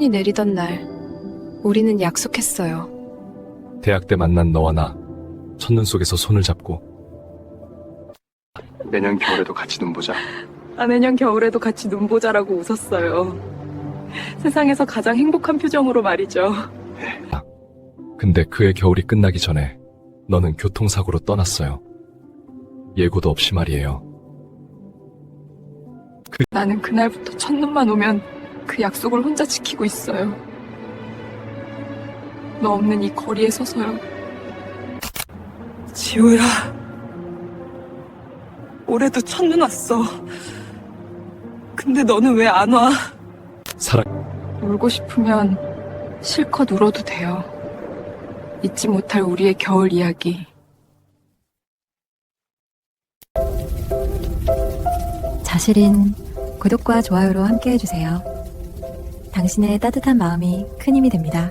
첫눈이 내리던 날, 우리는 약속했어요. 대학 때 만난 너와 나 첫눈 속에서 손을 잡고 내년 겨울에도 같이 눈 보자. 아, 내년 겨울에도 같이 눈 보자라고 웃었어요. 세상에서 가장 행복한 표정으로 말이죠. 근데 그해 겨울이 끝나기 전에 너는 교통사고로 떠났어요. 예고도 없이 말이에요. 나는 그날부터 첫눈만 오면 그 약속을 혼자 지키고 있어요. 너 없는 이 거리에 서서요. 지호야. 올해도 첫눈 왔어. 근데 너는 왜 안 와? 사랑 울고 싶으면 실컷 울어도 돼요. 잊지 못할 우리의 겨울 이야기. 자실인 구독과 좋아요로 함께 해주세요. 당신의 따뜻한 마음이 큰 힘이 됩니다.